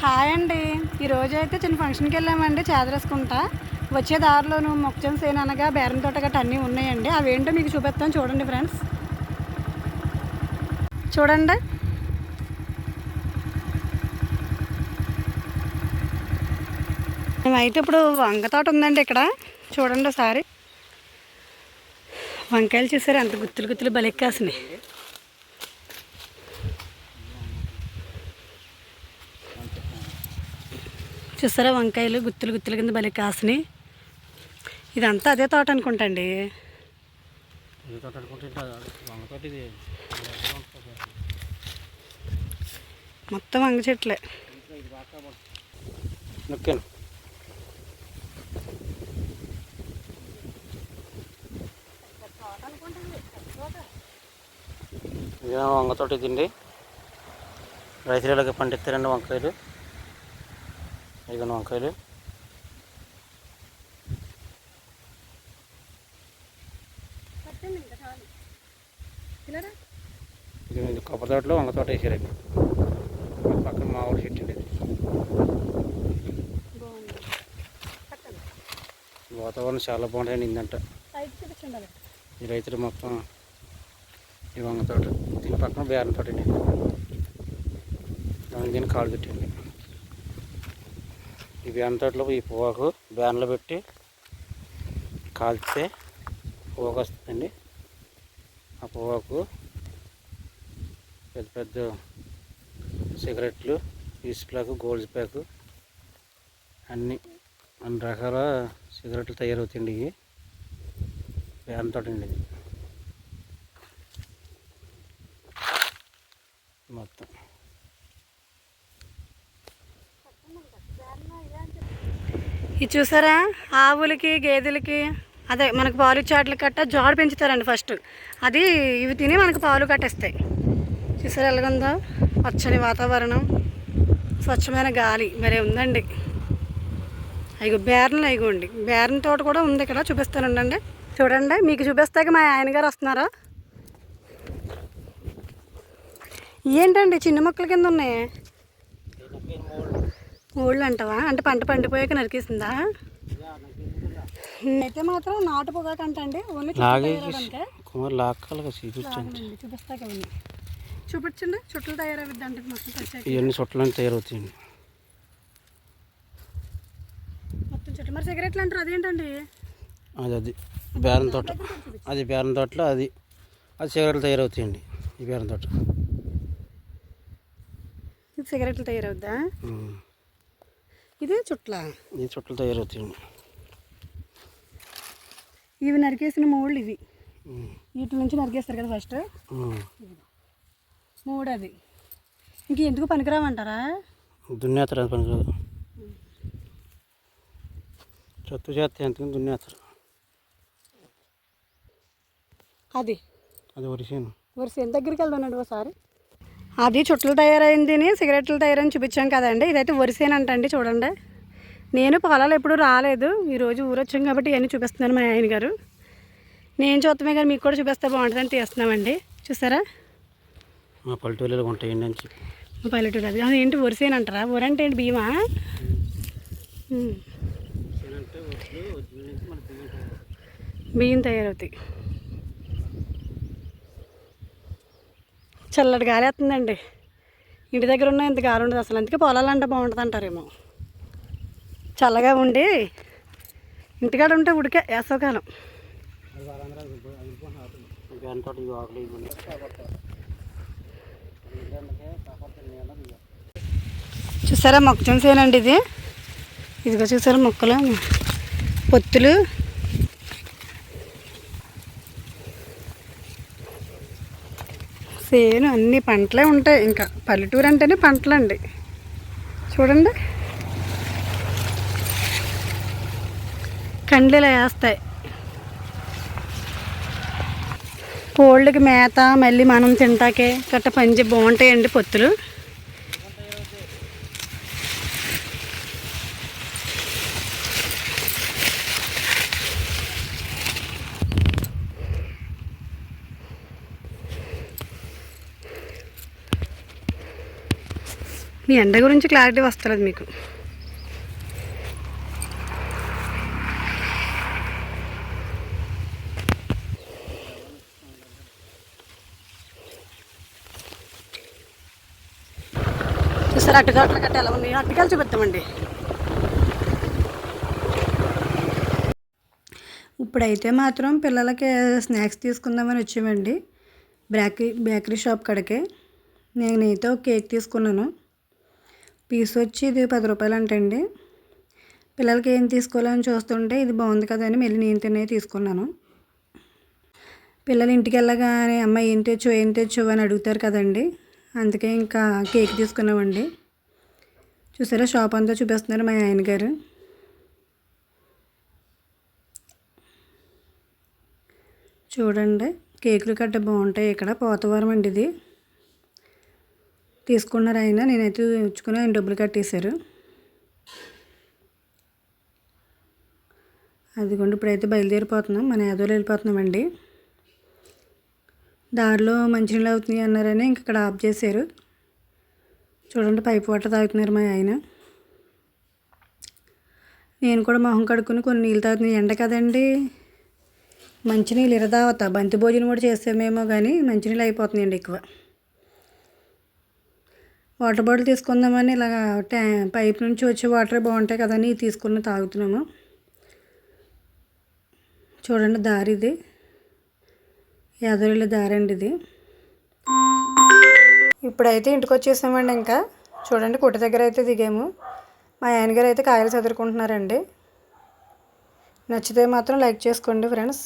Hi అండి. ఈరోజు అయితే చిన్న ఫంక్షన్కి వెళ్ళామండి చేదరేసుకుంటా. వచ్చే దారిలోను మొక్కజొన్న సేన అనగా బేరం తోట గట్రా అన్నీ ఉన్నాయండి. అవేంటో మీకు చూపిస్తాను చూడండి ఫ్రెండ్స్. చూడండి. మేమైతే ఇప్పుడు వంగ తోట ఉందండి ఇక్కడ. చూడండి ఒకసారి. వంకాయలు చూసారు? ఎంత గుత్తులు గుత్తులు బలెక్కేసినాయి చూసారా? వంకాయలు గుత్తులు గుత్తుల కింద భలే కాసినాయి. ఇదంతా అదే తోట అనుకుంటండి. మొత్తం వంగ చెట్లే. నొక్కాను. ఇదే వంగతోటి ఇదండి? రైతులు ఇలాగ పండిస్తారండి వంకాయలు. ఇదిగోండి వంకాయలు ఇది కొబ్బరి తోటలో వంగ తోట వేసారండి పక్కన మా ఊరి చెట్టు అండి. వాతావరణం చాలా బాగుంటుందండి ఇందంట ఈ రైతులు మొత్తం ఈ వంగ తోట దీని పక్కన బేరం తోట అండి దాని దీన్ని కాలు పెట్టండి ఈ అంతట్లో ఈ పొగాకు బ్యాన్లో పెట్టి కాల్చితే పొగాకు వస్తుందండి. ఆ పొగాకు పెద్ద పెద్ద సిగరెట్లు ఈస్ ప్యాక్ గోల్డ్ ప్యాక్ అన్నీ అన్ని రకాల సిగరెట్లు తయారవుతాయండి ఇవి. బ్యాన్ అండి ఇది. మొత్తం. ఇది చూసారా? ఆవులకి గేదెలకి అదే మనకు పాలు చాట్లు కట్ట జాడు పెంచుతారండి ఫస్ట్. అది ఇవి తిని మనకు పాలు కట్టేస్తాయి. చూసారా ఎలాగుందో? పచ్చని వాతావరణం. స్వచ్ఛమైన గాలి. మరే ఉందండి. అయ్యో బేరన్లు అయిగోండి బేరన్ తోట కూడా ఉంది ఇక్కడ. చూపిస్తానండి చూడండి. మీకు చూపిస్తాక మా ఆయన గారు వస్తున్నారా? ఏంటండి చిన్న మొక్కల కింద ఉన్నాయి? ఊళ్ళు అంటావా అంటే పంట పండిపోయాక నరికేసిందా? అయితే మాత్రం నాటు పొగాకు అంటండి. ఓన్లీ చూపించండి చూపించండి చుట్టలు తయారవుద్ది అంటే ఇవన్నీ చుట్టలని తయారవుతాయండి. మొత్తం చుట్టూ. మరి సిగరెట్లు అంటారు అదేంటండి? అది అది. బేరం తోట. అది బేరం తోటలో అది. అది సిగరెట్లు తయారవుతాయండి ఈ బేరం తోట. సిగరెట్లు తయారవుద్దా. ఇది చుట్ల. ఈ చుట్టలు తయారవుతాయండి ఇవి నరికేసిన మూళ్ళు ఇవి. వీటి నుంచి నరికేస్తారు కదా ఫస్ట్. మూడు అది ఇంక ఎందుకు పనికిరామంటారా దున్నేస్తారు అది పని కాదు చెత్త చేస్తే ఎంత దున్నేస్తారు అది. అది వరిసేను వరుస ఎంత దగ్గరికి వెళ్తున్నాడు ఒకసారి అది చుట్టలు తయారైంది సిగరెట్లు తయారని చూపించాం కదండి. ఇదైతే వరిసేనంటండి చూడండి. నేను పొలాలు ఎప్పుడు రాలేదు. ఈరోజు ఊరొచ్చాం కాబట్టి ఇవన్నీ చూపిస్తున్నాను మా ఆయన గారు. నేను చూస్తామే కానీ మీకు కూడా చూపిస్తే బాగుంటుందని తీస్తున్నామండి. చూసారా? మా పల్లెటూళ్ళలో ఉంటాయండి అని చెప్పి. మా పల్లెటూరు అది. ఏంటి వరిసేనంటారా? వరంటే ఏంటి భీమా. బియ్యం తయారవుతాయి. చల్లటి గాలి వేస్తుందండి. ఇంటి దగ్గర ఉన్న ఇంత గాలి ఉండదు. అసలు అందుకే పొలాలంటే బాగుంటుంది అంటారేమో. చల్లగా ఉండి ఇంటికాడ ఉంటే ఉడికే వేసవకాలం. చూసారా మొక్కజొన్న సేనండి ఇది? ఇదిగో చూసారా మొక్కలు? పొత్తులు. సేను అన్ని పంటలే ఉంటాయి. ఇంకా పల్లెటూరు అంటేనే పంటలండి. చూడండి. కండ్లు వేస్తాయి. కోళ్ళకి మేత మళ్ళీ మనం తింటాకే గట్ట పంచి బాగుంటాయండి పొత్తులు. మీ ఎండ గురించి క్లారిటీ వస్తలేదు మీకు. చూసారు అట్టుకాట్లు కట్ట ఎలా ఉన్నాయి? అట్టుకాయలు చూపిస్తామండి ఇప్పుడైతే మాత్రం పిల్లలకి స్నాక్స్ తీసుకుందామని వచ్చామండి. బేకరీ బేకరీ షాప్ కడకే. నేనైతే ఒక కేక్ తీసుకున్నాను. పీస్ వచ్చి ఇది పది రూపాయలు అంటండి పిల్లలకి ఏం తీసుకోవాలని చూస్తుంటే ఇది బాగుంది కదా అని మళ్ళీ నేను తినే తీసుకున్నాను. పిల్లలు ఇంటికి వెళ్ళగానే అమ్మ ఏం తెచ్చు ఏం తెచ్చు అని అడుగుతారు కదండి. అందుకే ఇంకా కేక్ తీసుకున్నామండి. చూసారా షాప్ అంతా చూపిస్తున్నారు మా ఆయన గారు. చూడండి కేకులు కట్ట బాగుంటాయి ఇక్కడ. పోతవరం అండి ఇది. తీసుకున్నారు ఆయన నేనైతే ఉంచుకుని ఆయన డబ్బులు కట్టేశారు. అదిగోండి ఇప్పుడైతే బయలుదేరిపోతున్నాం. మన ఏదోలు వెళ్ళిపోతున్నామండి. దారిలో మంచినీళ్ళు అవుతున్నాయి అన్నారని ఇంక ఇక్కడ ఆఫ్ చేశారు. చూడండి పైపు వాటర్ తాగుతున్నారు మా ఆయన. నేను కూడా మొహం కడుక్కుని కొన్ని నీళ్ళు తాగుతున్నాయి ఎండ కదండి. మంచినీళ్ళు ఇరదావత. బంతి భోజనం కూడా చేసామేమో కానీ మంచినీళ్ళు అయిపోతున్నాయండి ఎక్కువ. వాటర్ బాటిల్ తీసుకుందామని ఇలాగ ట్యా పైప్ నుంచి వచ్చే వాటర్ బాగుంటాయి కదని తీసుకుని తాగుతున్నాము. చూడండి దారి ఇది. యాదవరిల దారి అండి ఇది. ఇప్పుడైతే ఇంటికి వచ్చేసామండి ఇంకా. చూడండి కుట్ట దగ్గర అయితే దిగాము. మా ఆయనగారు అయితే కాయలు చదువుకుంటున్నారండి నచ్చితే మాత్రం లైక్ చేసుకోండి ఫ్రెండ్స్.